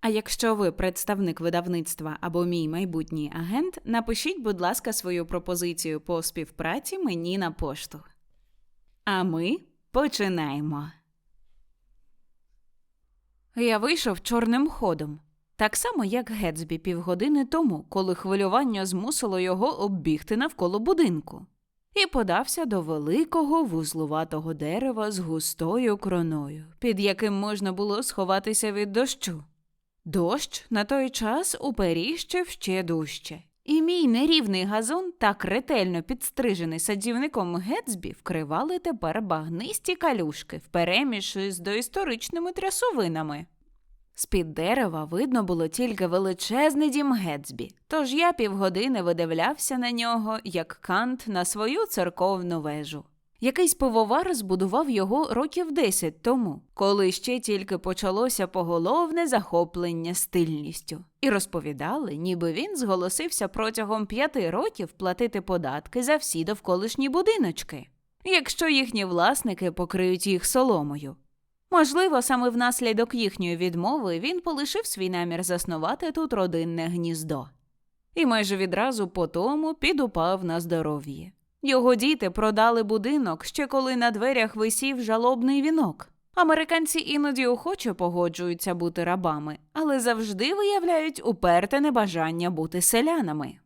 А якщо ви представник видавництва або мій майбутній агент, напишіть, будь ласка, свою пропозицію по співпраці мені на пошту. А ми починаємо. Я вийшов чорним ходом, так само, як Гетсбі півгодини тому, коли хвилювання змусило його оббігти навколо будинку, і подався до великого вузлуватого дерева з густою кроною, під яким можна було сховатися від дощу. Дощ на той час уперіщив ще дужче, і мій нерівний газон, так ретельно підстрижений садівником Гетсбі, вкривали тепер багнисті калюшки впереміж з доісторичними трясовинами. З-під дерева видно було тільки величезний дім Гетсбі, тож я півгодини видивлявся на нього, як кант на свою церковну вежу. Якийсь пивовар збудував його років десять тому, коли ще тільки почалося поголовне захоплення стильністю, і розповідали, ніби він зголосився протягом п'яти років платити податки за всі довколишні будиночки, якщо їхні власники покриють їх соломою. Можливо, саме внаслідок їхньої відмови він полишив свій намір заснувати тут родинне гніздо. І майже відразу по тому підупав на здоров'я. Його діти продали будинок ще коли на дверях висів жалобний вінок. Американці іноді охоче погоджуються бути рабами, але завжди виявляють уперте небажання бути селянами.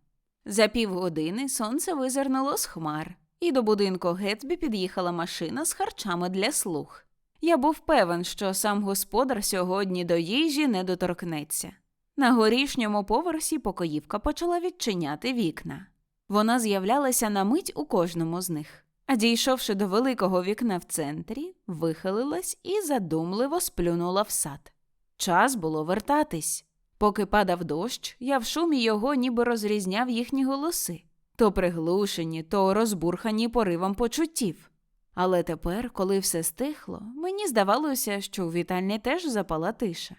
За півгодини сонце визирнуло з хмар, і до будинку Гетсбі під'їхала машина з харчами для слуг. Я був певен, що сам господар сьогодні до їжі не доторкнеться. На горішньому поверсі покоївка почала відчиняти вікна. Вона з'являлася на мить у кожному з них, а дійшовши до великого вікна в центрі, вихилилась і задумливо сплюнула в сад. Час було вертатись. Поки падав дощ, я в шумі його ніби розрізняв їхні голоси то приглушені, то розбурхані поривом почуттів. Але тепер, коли все стихло, мені здавалося, що у вітальні теж запала тиша.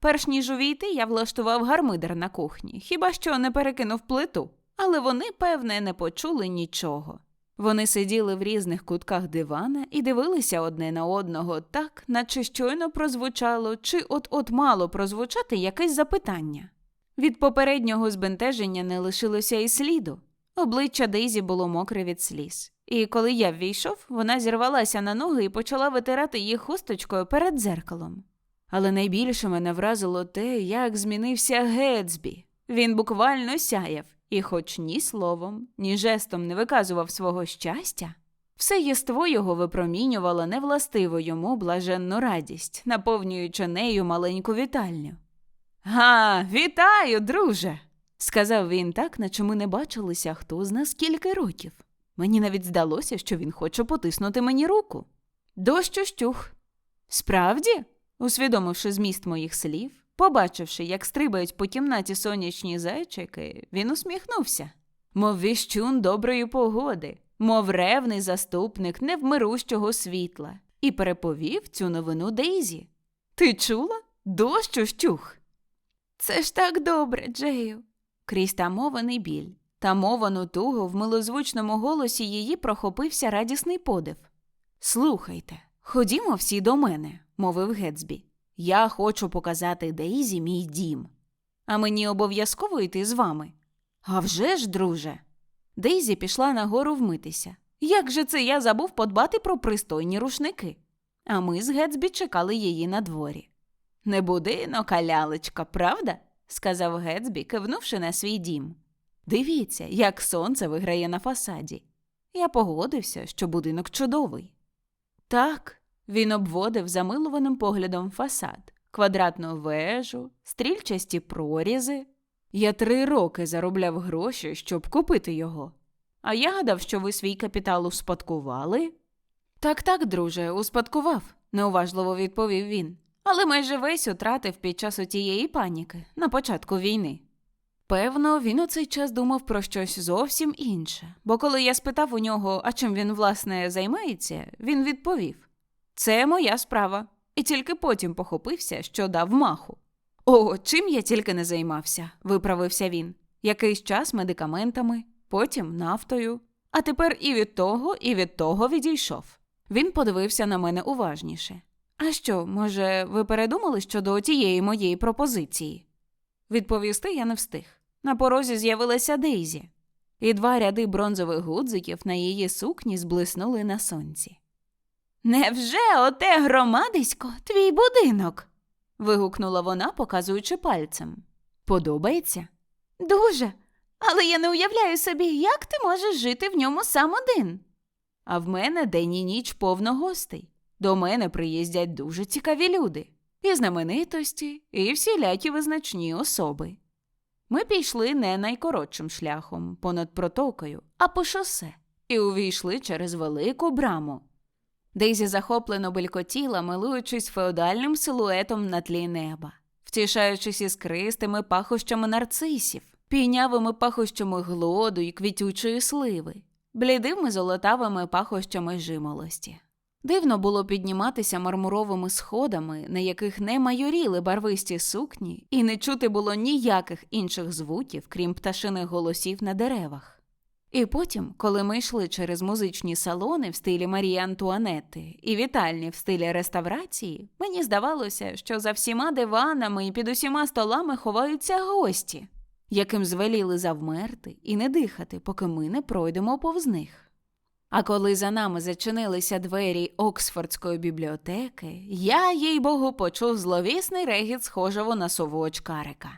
Перш ніж увійти, я влаштував гармидер на кухні, хіба що не перекинув плиту, але вони, певне, не почули нічого. Вони сиділи в різних кутках дивана і дивилися одне на одного так, наче щойно прозвучало, чи от-от мало прозвучати якесь запитання. Від попереднього збентеження не лишилося і сліду. Обличчя Дейзі було мокре від сліз. І коли я ввійшов, вона зірвалася на ноги і почала витирати їх хусточкою перед дзеркалом. Але найбільше мене вразило те, як змінився Гетсбі. Він буквально сяяв і, хоч ні словом, ні жестом не виказував свого щастя, все єство його випромінювало невластиву йому блаженну радість, наповнюючи нею маленьку вітальню. Га, вітаю, друже, сказав він так, наче ми не бачилися хто зна скільки років. Мені навіть здалося, що він хоче потиснути мені руку. Дощ ущух. Справді, усвідомивши зміст моїх слів, побачивши, як стрибають по кімнаті сонячні зайчики, він усміхнувся. Мов віщун доброї погоди, мов ревний заступник невмирущого світла, і переповів цю новину Дейзі. Ти чула? Дощ ущух. Це ж так добре, Джею. Крізь тамований біль. Тамовану тугу в милозвучному голосі її прохопився радісний подив. Слухайте, ходімо всі до мене, мовив Гетсбі. Я хочу показати Дейзі мій дім. А мені обов'язково йти з вами. «А вже ж, друже. Дейзі пішла нагору вмитися. Як же це я забув подбати про пристойні рушники? А ми з Гетсбі чекали її на дворі. Не будинок, а лялечка, правда? сказав Гетсбі, кивнувши на свій дім. Дивіться, як сонце виграє на фасаді. Я погодився, що будинок чудовий. Так, він обводив замилуваним поглядом фасад, квадратну вежу, стрільчасті прорізи. Я три роки заробляв гроші, щоб купити його. А я гадав, що ви свій капітал успадкували. Так, так, друже, успадкував, неуважливо відповів він. Але майже весь утратив під час отієї паніки на початку війни. Певно, він у цей час думав про щось зовсім інше, бо коли я спитав у нього, а чим він, власне, займається, він відповів: Це моя справа, і тільки потім похопився, що дав маху. О, чим я тільки не займався, виправився він. Якийсь час медикаментами, потім нафтою, а тепер і від того, і від того відійшов. Він подивився на мене уважніше. А що, може, ви передумали щодо тієї моєї пропозиції? Відповісти я не встиг. На порозі з'явилася Дейзі, і два ряди бронзових гудзиків на її сукні зблиснули на сонці. Невже оте громадисько твій будинок? вигукнула вона, показуючи пальцем. Подобається? Дуже. Але я не уявляю собі, як ти можеш жити в ньому сам один. А в мене день і ніч повно гостей. До мене приїздять дуже цікаві люди, і знаменитості, і всілякі визначні особи. Ми пішли не найкоротшим шляхом, понад протокою, а по шосе, і увійшли через велику браму. Дейзі захоплено белькотіла, милуючись феодальним силуетом на тлі неба, втішаючись іскристими пахощами нарцисів, пійнявими пахощами глоду і квітючої сливи, блідими золотавими пахощами жимолості. Дивно було підніматися мармуровими сходами, на яких не майоріли барвисті сукні, і не чути було ніяких інших звуків, крім пташиних голосів на деревах. І потім, коли ми йшли через музичні салони в стилі Марії Антуанетти і вітальні в стилі реставрації, мені здавалося, що за всіма диванами і під усіма столами ховаються гості, яким звеліли завмерти і не дихати, поки ми не пройдемо повз них. А коли за нами зачинилися двері Оксфордської бібліотеки, я, їй богу, почув зловісний регіт схожого на сову очкарика.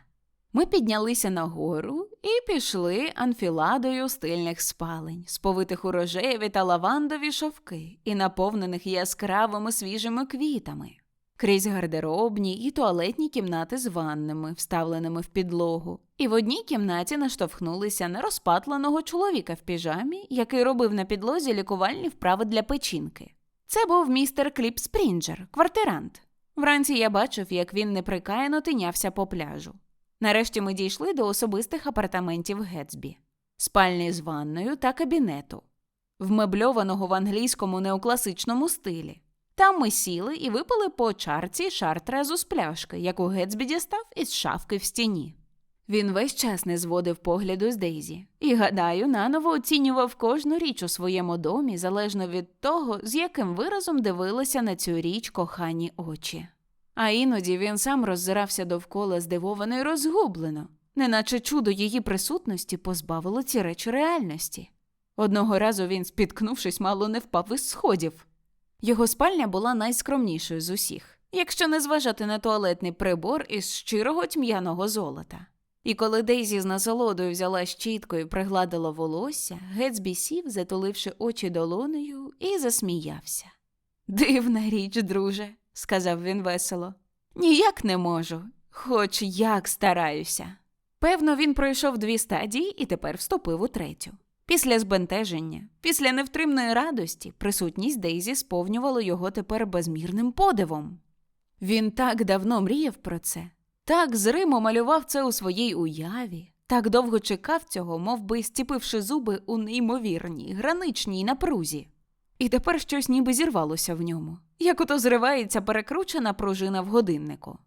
Ми піднялися нагору і пішли анфіладою стильних спалень, сповитих у рожеві та лавандові шовки і наповнених яскравими свіжими квітами, крізь гардеробні і туалетні кімнати з ваннами, вставленими в підлогу, і в одній кімнаті наштовхнулися на розпатленого чоловіка в піжамі, який робив на підлозі лікувальні вправи для печінки. Це був містер Кліп Спрінджер, квартирант. Вранці я бачив, як він неприкаяно тинявся по пляжу. Нарешті ми дійшли до особистих апартаментів Гетсбі, спальні з ванною та кабінету, вмебльованого в англійському неокласичному стилі. Там ми сіли і випили по чарці шартрезу з пляшки, яку Гетсбі дістав із шафки в стіні. Він весь час не зводив погляду з Дейзі і, гадаю, наново оцінював кожну річ у своєму домі залежно від того, з яким виразом дивилися на цю річ кохані очі. А іноді він сам роззирався довкола здивовано й розгублено, неначе чудо її присутності позбавило ці речі реальності. Одного разу він, спіткнувшись, мало не впав із сходів. Його спальня була найскромнішою з усіх, якщо не зважати на туалетний прибор із щирого тьм'яного золота. І коли Дейзі з насолодою взяла щітку і пригладила волосся, Гетсбі сів, затуливши очі долонею, і засміявся. Дивна річ, друже, сказав він весело. Ніяк не можу, хоч як стараюся. Певно, він пройшов дві стадії і тепер вступив у третю. Після збентеження, після невтримної радості, присутність Дейзі сповнювала його тепер безмірним подивом. Він так давно мріяв про це, так зримо малював це у своїй уяві, так довго чекав цього, мов би стіпивши зуби у неймовірній, граничній напрузі. І тепер щось ніби зірвалося в ньому, як ото зривається перекручена пружина в годиннику.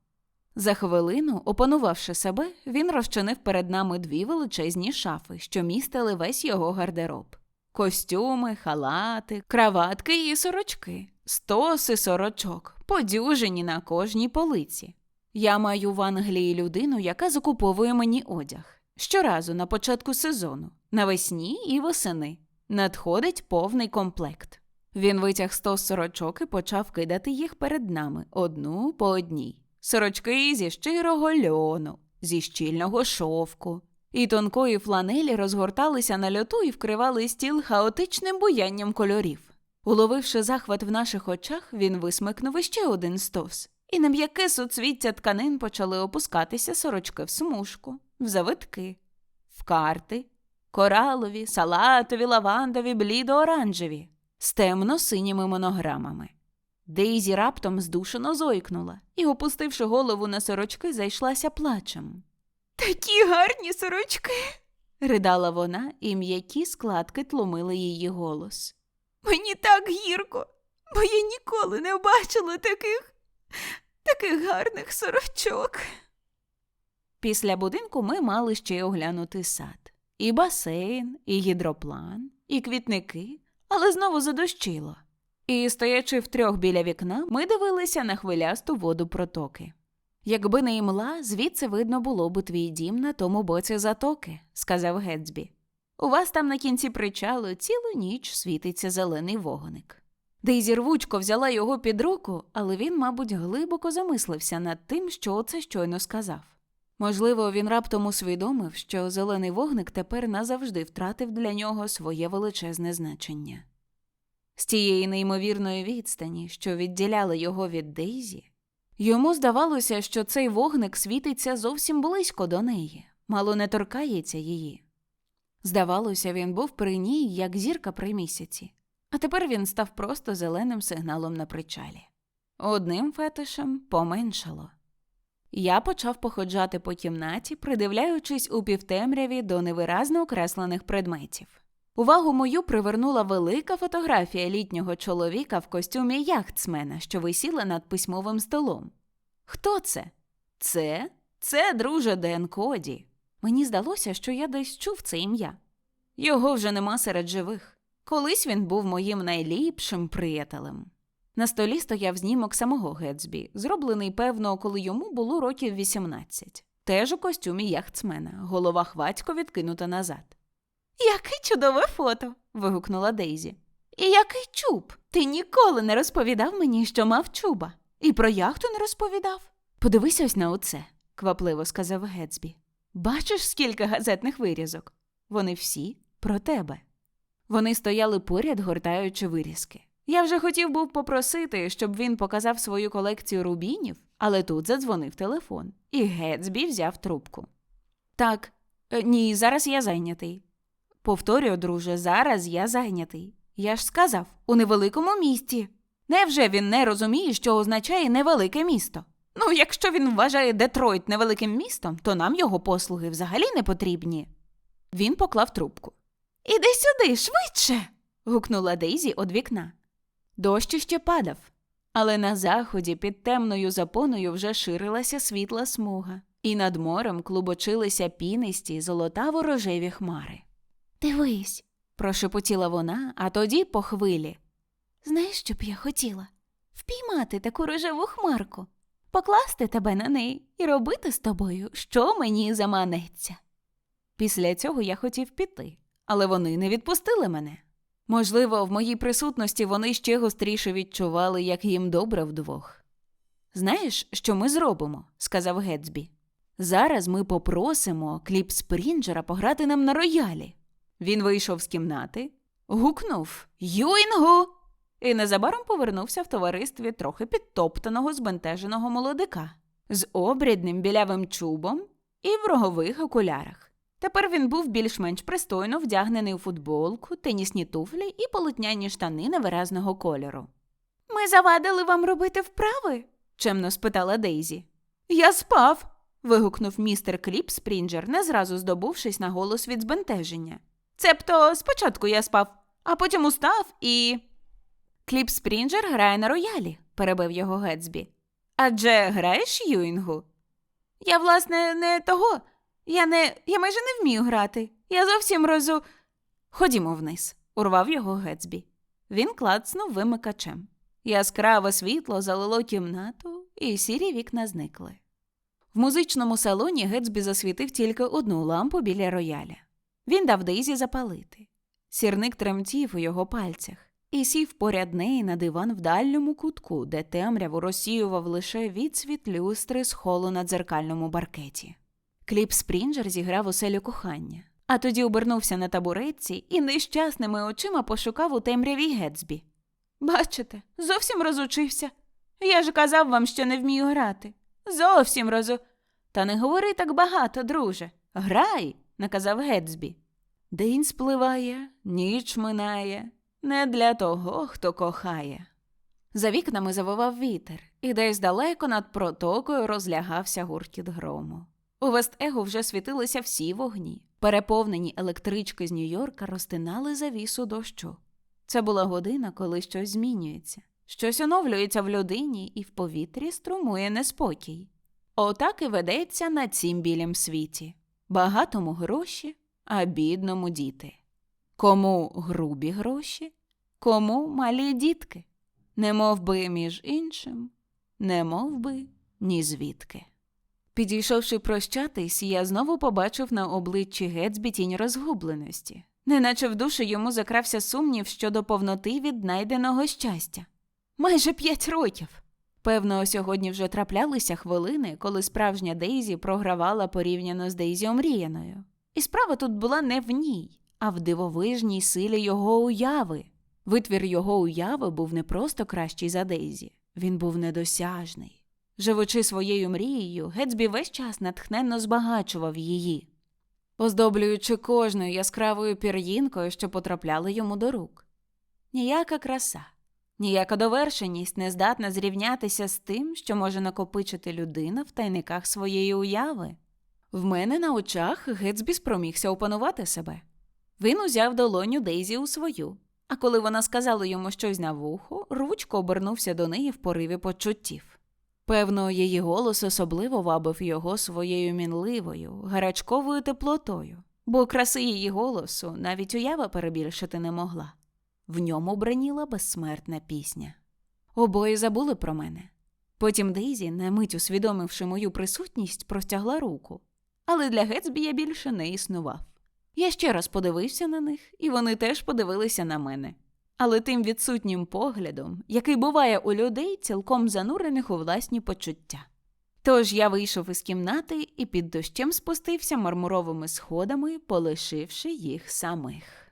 За хвилину, опанувавши себе, він розчинив перед нами дві величезні шафи, що містили весь його гардероб: костюми, халати, краватки і сорочки, стоси сорочок, подюжені на кожній полиці. Я маю в Англії людину, яка закуповує мені одяг. Щоразу на початку сезону, навесні і восени, надходить повний комплект. Він витяг сто сорочок і почав кидати їх перед нами одну по одній. Сорочки зі щирого льону, зі щільного шовку. І тонкої фланелі розгорталися на льоту і вкривали стіл хаотичним буянням кольорів. Уловивши захват в наших очах, він висмикнув іще один стос, і на м'яке суцвіття тканин почали опускатися сорочки в смужку, в завитки, в карти, коралові, салатові, лавандові, блідо-оранжеві з темно-синіми монограмами. Дейзі раптом здушено зойкнула і, опустивши голову на сорочки, зайшлася плачем. Такі гарні сорочки. ридала вона, і м'які складки тлумили її голос. Мені так гірко, бо я ніколи не бачила таких, таких гарних сорочок. Після будинку ми мали ще оглянути сад. І басейн, і гідроплан, і квітники, але знову задощило. І, стоячи втрьох біля вікна, ми дивилися на хвилясту воду протоки. Якби не імла, звідси видно було би твій дім на тому боці затоки, сказав Гетсбі. У вас там на кінці причалу цілу ніч світиться зелений вогник. Дейзі рвучко взяла його під руку, але він, мабуть, глибоко замислився над тим, що оце щойно сказав. Можливо, він раптом усвідомив, що зелений вогник тепер назавжди втратив для нього своє величезне значення. З тієї неймовірної відстані, що відділяла його від Дейзі, йому здавалося, що цей вогник світиться зовсім близько до неї, мало не торкається її. Здавалося, він був при ній, як зірка при місяці, а тепер він став просто зеленим сигналом на причалі. Одним фетишем поменшало. Я почав походжати по кімнаті, придивляючись у півтемряві до невиразно окреслених предметів. Увагу мою привернула велика фотографія літнього чоловіка в костюмі яхтсмена, що висіла над письмовим столом. Хто це? Це? Це, друже Ден Коді. Мені здалося, що я десь чув це ім'я. Його вже нема серед живих. Колись він був моїм найліпшим приятелем. На столі стояв знімок самого Гетсбі, зроблений, певно, коли йому було років 18. Теж у костюмі яхтсмена, голова хвацько відкинута назад. Яке чудове фото. вигукнула Дейзі. І який чуб. Ти ніколи не розповідав мені, що мав чуба. І про яхту не розповідав. Подивись ось на оце, квапливо сказав Гетсбі. Бачиш, скільки газетних вирізок? Вони всі про тебе. Вони стояли поряд, гортаючи вирізки. Я вже хотів був попросити, щоб він показав свою колекцію рубінів, але тут задзвонив телефон, і Гетсбі взяв трубку. Так, е, ні, зараз я зайнятий. Повторюю, друже, зараз я зайнятий. Я ж сказав, у невеликому місті. Невже він не розуміє, що означає невелике місто? Ну, якщо він вважає Детройт невеликим містом, то нам його послуги взагалі не потрібні. Він поклав трубку. Іди сюди, швидше. гукнула Дейзі од вікна. Дощ іще падав, але на заході під темною запоною вже ширилася світла смуга, і над морем клубочилися пінисті золотаво рожеві хмари. Дивись, прошепотіла вона, а тоді по хвилі. Знаєш, що б я хотіла? Впіймати таку рожеву хмарку, покласти тебе на неї і робити з тобою, що мені заманеться. Після цього я хотів піти, але вони не відпустили мене. Можливо, в моїй присутності вони ще гостріше відчували, як їм добре вдвох. Знаєш, що ми зробимо? сказав Гетсбі. Зараз ми попросимо Кліп Спрінджера пограти нам на роялі. Він вийшов з кімнати, гукнув Юінгу! і незабаром повернувся в товаристві трохи підтоптаного, збентеженого молодика з обрядним білявим чубом і в рогових окулярах. Тепер він був більш-менш пристойно вдягнений у футболку, тенісні туфлі і полотняні штани невиразного кольору. Ми завадили вам робити вправи? чемно спитала Дейзі. Я спав. вигукнув містер Кліп Спрінджер, не зразу здобувшись на голос від збентеження. Цебто спочатку я спав, а потім устав і. Кліп Спрінджер грає на роялі, перебив його Гетсбі. Адже граєш Юінгу? Я, власне, не того. Я не. я майже не вмію грати. Я зовсім розу. Ходімо вниз, урвав його Гетсбі. Він клацнув вимикачем. Яскраве світло залило кімнату, і сірі вікна зникли. В музичному салоні Гетсбі засвітив тільки одну лампу біля рояля. Він дав Дейзі запалити. Сірник тремтів у його пальцях і сів поряд неї на диван в дальньому кутку, де темряву розсіював лише відсвіт люстри з холу на дзеркальному баркеті. Кліп Спрінджер зіграв оселю кохання, а тоді обернувся на табуретці і нещасними очима пошукав у темряві Гетсбі. Бачите, зовсім розучився. Я ж казав вам, що не вмію грати. Зовсім розу. Та не говори так багато, друже. Грай, наказав Гетсбі. День спливає, ніч минає, не для того, хто кохає. За вікнами завивав вітер, і десь далеко над протокою розлягався гуркіт грому. У Вест-Его вже світилися всі вогні. Переповнені електрички з Нью-Йорка розтинали завісу дощу. Це була година, коли щось змінюється, щось оновлюється в людині і в повітрі струмує неспокій. Отак і ведеться на цім білім світі. Багатому гроші, а бідному діти. Кому грубі гроші, кому малі дітки. Не мов би між іншим, не мов би ні звідки. Підійшовши прощатись, я знову побачив на обличчі Гетсбі тінь розгубленості, неначе в душі йому закрався сумнів щодо повноти віднайденого щастя. Майже п'ять років. Певно, сьогодні вже траплялися хвилини, коли справжня Дейзі програвала порівняно з Дейзі омріяною. І справа тут була не в ній, а в дивовижній силі його уяви. Витвір його уяви був не просто кращий за Дейзі, він був недосяжний. Живучи своєю мрією, Гетсбі весь час натхненно збагачував її, оздоблюючи кожною яскравою пір'їнкою, що потрапляли йому до рук. Ніяка краса, ніяка довершеність не здатна зрівнятися з тим, що може накопичити людина в тайниках своєї уяви. В мене на очах Гетсбі спромігся опанувати себе. Він узяв долоню Дейзі у свою, а коли вона сказала йому щось на вухо, ручко обернувся до неї в пориві почуттів. Певно, її голос особливо вабив його своєю мінливою, гарячковою теплотою, бо краси її голосу навіть уява перебільшити не могла. В ньому браніла безсмертна пісня. Обоє забули про мене. Потім Дейзі, на мить усвідомивши мою присутність, простягла руку. Але для Гетсбі я більше не існував. Я ще раз подивився на них, і вони теж подивилися на мене. Але тим відсутнім поглядом, який буває у людей, цілком занурених у власні почуття. Тож я вийшов із кімнати і під дощем спустився мармуровими сходами, полишивши їх самих.